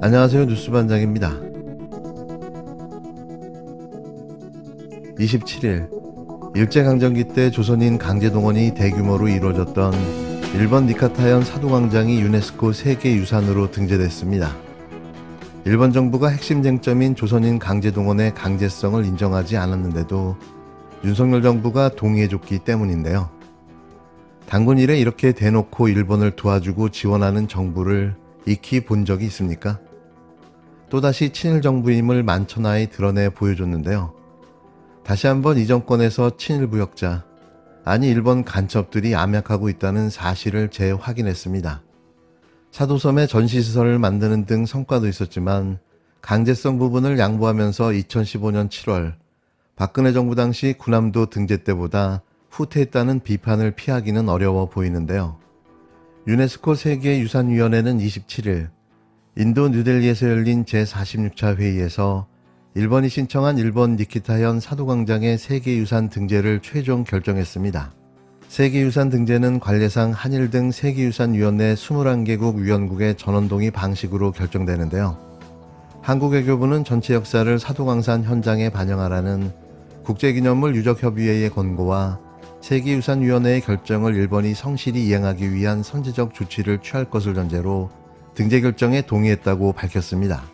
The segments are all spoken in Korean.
안녕하세요. 뉴스반장입니다. 27일 일제강점기 때 조선인 강제동원이 대규모로 이루어졌던 일본 니카타현 사도광장이 유네스코 세계유산으로 등재됐습니다. 일본 정부가 핵심 쟁점인 조선인 강제동원의 강제성을 인정하지 않았는데도 윤석열 정부가 동의해줬기 때문인데요. 당군 이래 이렇게 대놓고 일본을 도와주고 지원하는 정부를 익히 본 적이 있습니까? 또다시 친일 정부임을 만천하에 드러내 보여줬는데요. 다시 한번 이 정권에서 친일 부역자, 아니 일본 간첩들이 암약하고 있다는 사실을 재확인했습니다. 사도섬에 전시시설을 만드는 등 성과도 있었지만 강제성 부분을 양보하면서 2015년 7월 박근혜 정부 당시 군함도 등재 때보다 후퇴했다는 비판을 피하기는 어려워 보이는데요. 유네스코 세계유산위원회는 27일 인도 뉴델리에서 열린 제46차 회의에서 일본이 신청한 일본 니키타현 사도광장의 세계유산 등재를 최종 결정했습니다. 세계유산 등재는 관례상 한일 등 세계유산위원회 21개국 위원국의 전원동의 방식으로 결정되는데요. 한국외교부는 전체 역사를 사도광산 현장에 반영하라는 국제기념물 유적협의회의 권고와 세계유산위원회의 결정을 일본이 성실히 이행하기 위한 선제적 조치를 취할 것을 전제로 등재 결정에 동의했다고 밝혔습니다.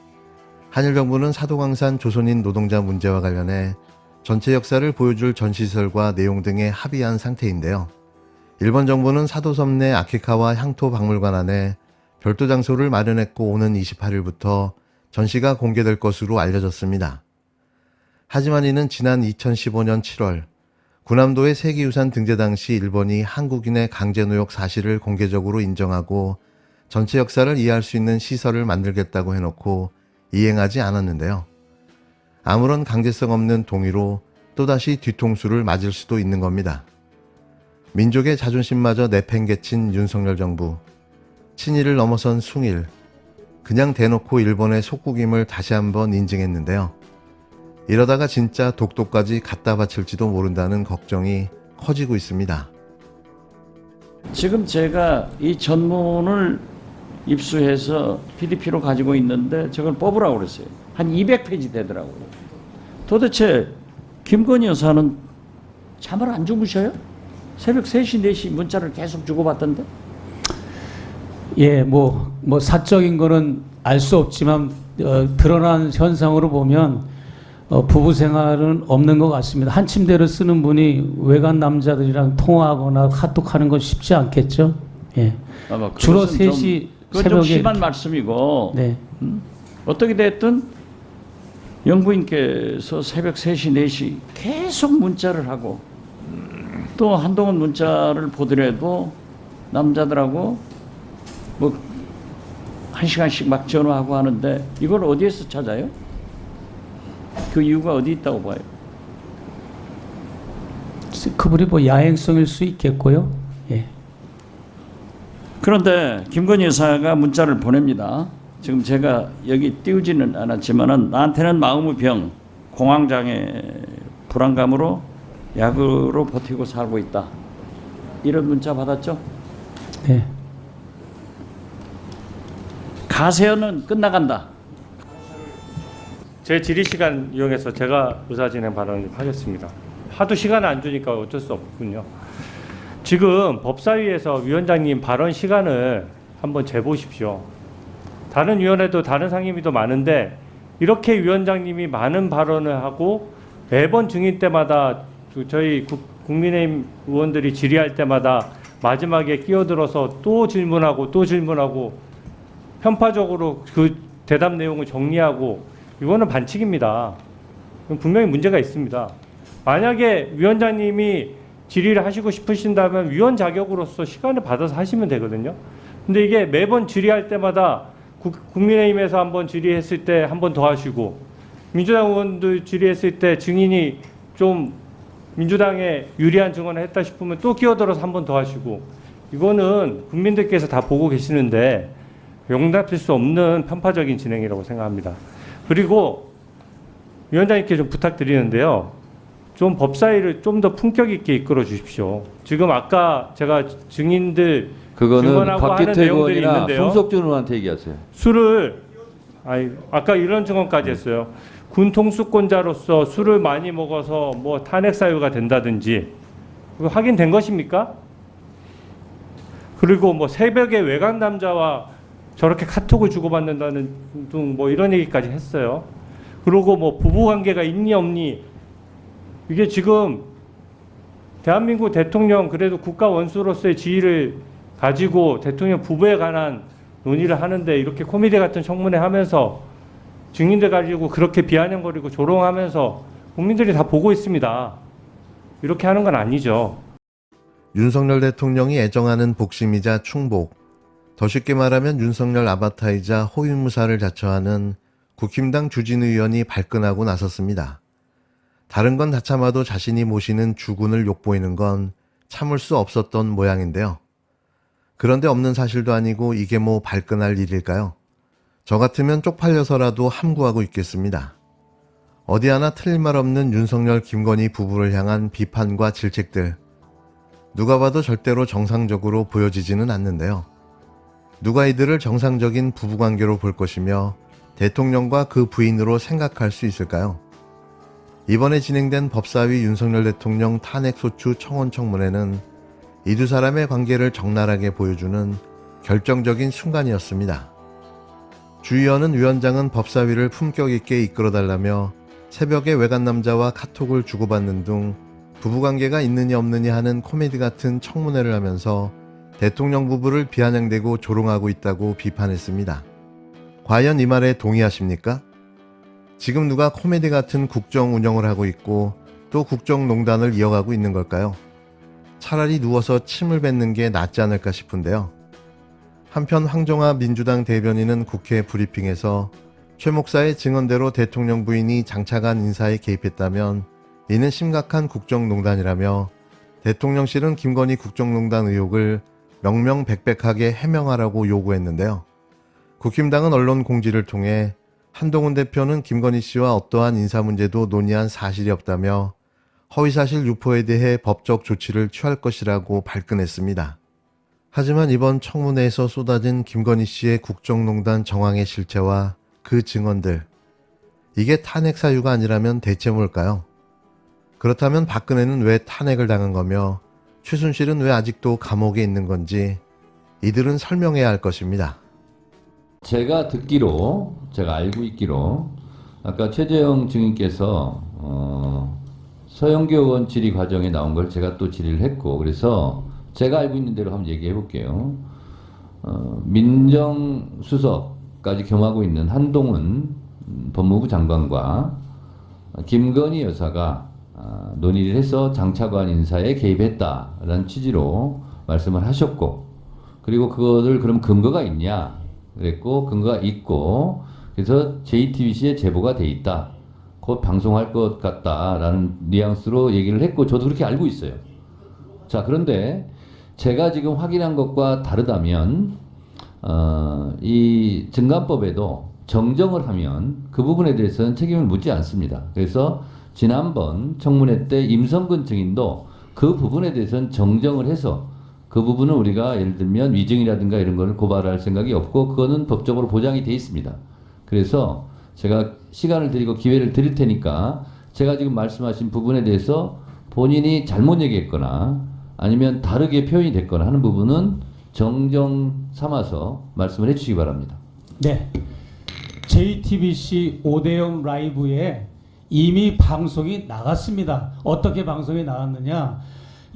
한일 정부는 사도광산 조선인 노동자 문제와 관련해 전체 역사를 보여줄 전시설과 내용 등에 합의한 상태인데요. 일본 정부는 사도섬 내 아키카와 향토 박물관 안에 별도 장소를 마련했고 오는 28일부터 전시가 공개될 것으로 알려졌습니다. 하지만 이는 지난 2015년 7월 군함도의 세계유산 등재 당시 일본이 한국인의 강제노역 사실을 공개적으로 인정하고 전체 역사를 이해할 수 있는 시설을 만들겠다고 해놓고 이행하지 않았는데요. 아무런 강제성 없는 동의로 또다시 뒤통수를 맞을 수도 있는 겁니다. 민족의 자존심마저 내팽개친 윤석열 정부. 친일을 넘어선 숭일. 그냥 대놓고 일본의 속국임을 다시 한번 인증했는데요. 이러다가 진짜 독도까지 갖다 바칠지도 모른다는 걱정이 커지고 있습니다. 지금 제가 이 전문을 입수해서 PDP로 가지고 있는데 저걸 뽑으라고 그랬어요. 한 200페이지 되더라고요. 도대체 김건희 여사는 잠을 안 주무셔요? 새벽 3시, 4시 문자를 계속 주고받던데? 예, 뭐, 뭐 사적인 거는 알 수 없지만 어, 드러난 현상으로 보면 어, 부부 생활은 없는 것 같습니다. 한 침대를 쓰는 분이 외간 남자들이랑 통화하거나 카톡하는 건 쉽지 않겠죠. 예, 아마 주로 3시 그건 좀 새벽에 심한 말씀이고 네, 어떻게 됐든 영부인께서 새벽 3시, 4시 계속 문자를 하고 또 한동안 문자를 보더라도 남자들하고 뭐 한 시간씩 막 전화하고 하는데 이걸 어디에서 찾아요? 그 이유가 어디 있다고 봐요? 그분이 뭐 야행성일 수 있겠고요. 예, 그런데 김건희 여사가 문자를 보냅니다. 지금 제가 여기 띄우지는 않았지만은 나한테는 마음의 병, 공황장애, 불안감으로 약으로 버티고 살고 있다. 이런 문자 받았죠? 네, 가세연은 끝나간다. 제 질의 시간 이용해서 제가 의사 진행 발언을 하겠습니다. 하도 시간을 안 주니까 어쩔 수 없군요. 지금 법사위에서 위원장님 발언 시간을 한번 재보십시오. 다른 위원회도 다른 상임위도 많은데 이렇게 위원장님이 많은 발언을 하고 매번 증인 때마다 그 저희 국- 국민의힘 의원들이 질의할 때마다 마지막에 끼어들어서 또 질문하고 또 질문하고 편파적으로 그 대답 내용을 정리하고 이거는 반칙입니다. 분명히 문제가 있습니다. 만약에 위원장님이 질의를 하시고 싶으신다면 위원 자격으로서 시간을 받아서 하시면 되거든요. 근데 이게 매번 질의할 때마다 국, 국민의힘에서 한번 질의했을 때 한 번 더 하시고 민주당 의원들 질의했을 때 증인이 좀 민주당에 유리한 증언을 했다 싶으면 또 끼어들어서 한 번 더 하시고 이거는 국민들께서 다 보고 계시는데 용납할 수 없는 편파적인 진행이라고 생각합니다. 그리고 위원장님께 좀 부탁드리는데요. 좀 법사위를 좀 더 품격 있게 이끌어 주십시오. 지금 아까 제가 증인들 그거는 증언하고 하는 박기태 내용들이 의원이나 있는데요. 손석준 의원한테 얘기하세요. 술을 아이, 아까 이런 증언까지 했어요. 군 통수권자로서 술을 많이 먹어서 뭐 탄핵 사유가 된다든지 그거 확인된 것입니까? 그리고 뭐 새벽에 외간 남자와 저렇게 카톡을 주고받는다는 등 뭐 이런 얘기까지 했어요. 그리고 뭐 부부 관계가 있니 없니 이게 지금 대한민국 대통령 그래도 국가 원수로서의 지위를 가지고 대통령 부부에 관한 논의를 하는데 이렇게 코미디 같은 청문회 하면서 증인들 가지고 그렇게 비아냥거리고 조롱하면서 국민들이 다 보고 있습니다. 이렇게 하는 건 아니죠. 윤석열 대통령이 애정하는 복심이자 충복. 더 쉽게 말하면 윤석열 아바타이자 호위무사를 자처하는 국힘당 주진 의원이 발끈하고 나섰습니다. 다른 건 다 참아도 자신이 모시는 주군을 욕보이는 건 참을 수 없었던 모양인데요. 그런데 없는 사실도 아니고 이게 뭐 발끈할 일일까요? 저 같으면 쪽팔려서라도 함구하고 있겠습니다. 어디 하나 틀릴 말 없는 윤석열 김건희 부부를 향한 비판과 질책들. 누가 봐도 절대로 정상적으로 보여지지는 않는데요. 누가 이들을 정상적인 부부관계로 볼 것이며 대통령과 그 부인으로 생각할 수 있을까요? 이번에 진행된 법사위 윤석열 대통령 탄핵소추 청원 청문회는 이 두 사람의 관계를 적나라하게 보여주는 결정적인 순간이었습니다. 주 의원은 위원장은 법사위를 품격 있게 이끌어달라며 새벽에 외간 남자와 카톡을 주고받는 등 부부관계가 있느냐 없느냐 하는 코미디 같은 청문회를 하면서 대통령 부부를 비아냥대고 조롱하고 있다고 비판했습니다. 과연 이 말에 동의하십니까? 지금 누가 코미디 같은 국정 운영을 하고 있고 또 국정농단을 이어가고 있는 걸까요? 차라리 누워서 침을 뱉는 게 낫지 않을까 싶은데요. 한편 황정화 민주당 대변인은 국회 브리핑에서 최 목사의 증언대로 대통령 부인이 장차관 인사에 개입했다면 이는 심각한 국정농단이라며 대통령실은 김건희 국정농단 의혹을 명명백백하게 해명하라고 요구했는데요. 국힘당은 언론 공지를 통해 한동훈 대표는 김건희 씨와 어떠한 인사 문제도 논의한 사실이 없다며 허위사실 유포에 대해 법적 조치를 취할 것이라고 발끈했습니다. 하지만 이번 청문회에서 쏟아진 김건희 씨의 국정농단 정황의 실체와 그 증언들, 이게 탄핵 사유가 아니라면 대체 뭘까요? 그렇다면 박근혜는 왜 탄핵을 당한 거며 최순실은 왜 아직도 감옥에 있는 건지 이들은 설명해야 할 것입니다. 제가 듣기로 제가 알고 있기로 아까 최재형 증인께서 어, 서영교 의원 질의 과정에 나온 걸 제가 또 질의를 했고 그래서 제가 알고 있는 대로 한번 얘기해 볼게요. 어, 민정수석까지 겸하고 있는 한동훈 음, 법무부 장관과 김건희 여사가 아, 논의를 해서 장차관 인사에 개입했다라는 취지로 말씀을 하셨고 그리고 그거를 그럼 근거가 있냐 그랬고 근거가 있고 그래서 JTBC에 제보가 돼 있다. 곧 방송할 것 같다라는 뉘앙스로 얘기를 했고 저도 그렇게 알고 있어요. 자 그런데 제가 지금 확인한 것과 다르다면 어, 이 증감법에도 정정을 하면 그 부분에 대해서는 책임을 묻지 않습니다. 그래서 지난번 청문회 때 임성근 증인도 그 부분에 대해서는 정정을 해서 그 부분은 우리가 예를 들면 위증이라든가 이런 거를 고발할 생각이 없고 그거는 법적으로 보장이 돼 있습니다. 그래서 제가 시간을 드리고 기회를 드릴 테니까 제가 지금 말씀하신 부분에 대해서 본인이 잘못 얘기했거나 아니면 다르게 표현이 됐거나 하는 부분은 정정 삼아서 말씀을 해주시기 바랍니다. 네. JTBC 오대영 라이브에 이미 방송이 나갔습니다. 어떻게 방송이 나갔느냐?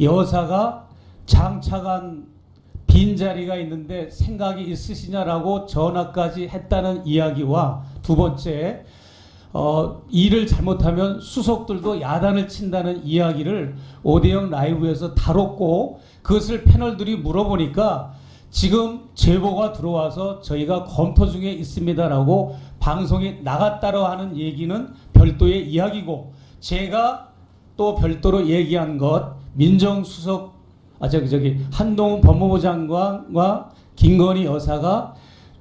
여사가 장차관 빈자리가 있는데 생각이 있으시냐라고 전화까지 했다는 이야기와 두 번째 어, 일을 잘못하면 수석들도 야단을 친다는 이야기를 오대영 라이브에서 다뤘고 그것을 패널들이 물어보니까 지금 제보가 들어와서 저희가 검토 중에 있습니다라고 방송에 나갔다고 하는 얘기는 별도의 이야기고 제가 또 별도로 얘기한 것 민정수석 아 저기 저기 한동훈 법무부 장관과 김건희 여사가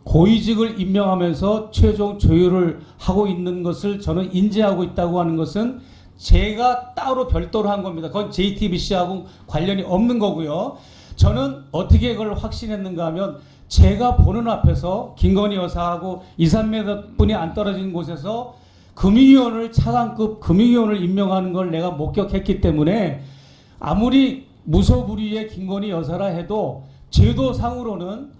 고위직을 임명하면서 최종 조율을 하고 있는 것을 저는 인지하고 있다고 하는 것은 제가 따로 별도로 한 겁니다. 그건 JTBC하고 관련이 없는 거고요. 저는 어떻게 그걸 확신했는가 하면 제가 보는 앞에서 김건희 여사하고 2, 3m 분이 안 떨어진 곳에서 금융위원을 차관급 금융위원을 임명하는 걸 내가 목격했기 때문에 아무리 무소불위의 김건희 여사라 해도 제도상으로는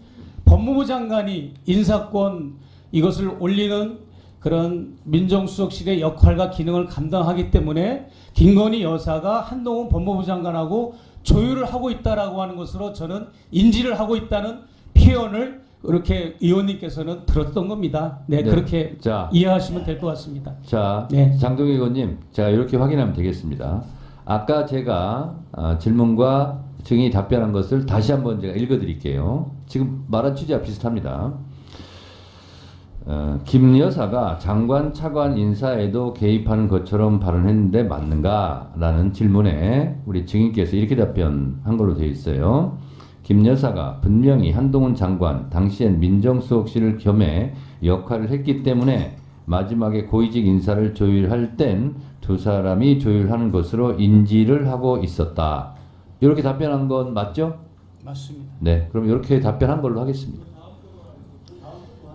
법무부 장관이 인사권 이것을 올리는 그런 민정수석실의 역할과 기능을 감당하기 때문에 김건희 여사가 한동훈 법무부 장관하고 조율을 하고 있다라고 하는 것으로 저는 인지를 하고 있다는 표현을 이렇게 의원님께서는 들었던 겁니다. 네, 네. 그렇게 자, 이해하시면 될 것 같습니다. 자, 네. 장동희 의원님, 제가 이렇게 확인하면 되겠습니다. 아까 제가 아, 질문과 증인이 답변한 것을 다시 한번 제가 읽어드릴게요. 지금 말한 취지와 비슷합니다. 어, 김 여사가 장관 차관 인사에도 개입하는 것처럼 발언했는데 맞는가 라는 질문에 우리 증인께서 이렇게 답변한 걸로 되어 있어요. 김 여사가 분명히 한동훈 장관 당시엔 민정수석실을 겸해 역할을 했기 때문에 마지막에 고위직 인사를 조율할 땐 두 사람이 조율하는 것으로 인지를 하고 있었다. 이렇게 답변한 건 맞죠? 맞습니다. 네, 그럼 이렇게 답변한 걸로 하겠습니다.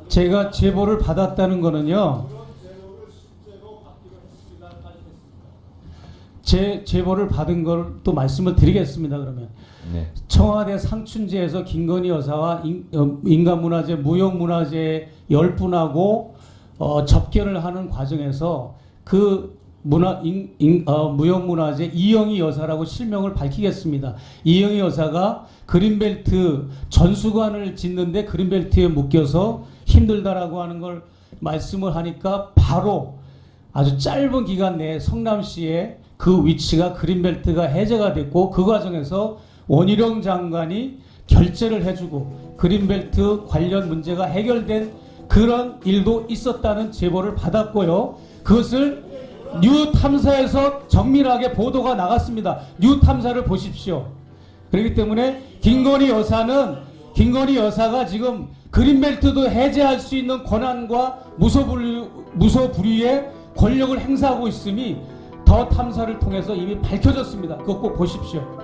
제가 제보를 받았다는 거는요. 제 제보를 받은 걸 또 말씀을 드리겠습니다. 그러면 네, 청와대 상춘제에서 김건희 여사와 인, 어, 인간문화재, 무형문화재 열 분하고 어, 접견을 하는 과정에서 그 문화 인, 인, 어, 무형문화재 이영희 여사라고 실명을 밝히겠습니다. 이영희 여사가 그린벨트 전수관을 짓는데 그린벨트에 묶여서 힘들다라고 하는 걸 말씀을 하니까 바로 아주 짧은 기간 내에 성남시에 그 위치가 그린벨트가 해제가 됐고 그 과정에서 원희룡 장관이 결재를 해주고 그린벨트 관련 문제가 해결된 그런 일도 있었다는 제보를 받았고요. 그것을 뉴 탐사에서 정밀하게 보도가 나갔습니다. 뉴 탐사를 보십시오. 그렇기 때문에 김건희 여사는 김건희 여사가 지금 그린벨트도 해제할 수 있는 권한과 무소불위, 무소불위의 권력을 행사하고 있음이 더 탐사를 통해서 이미 밝혀졌습니다. 그거 꼭 보십시오.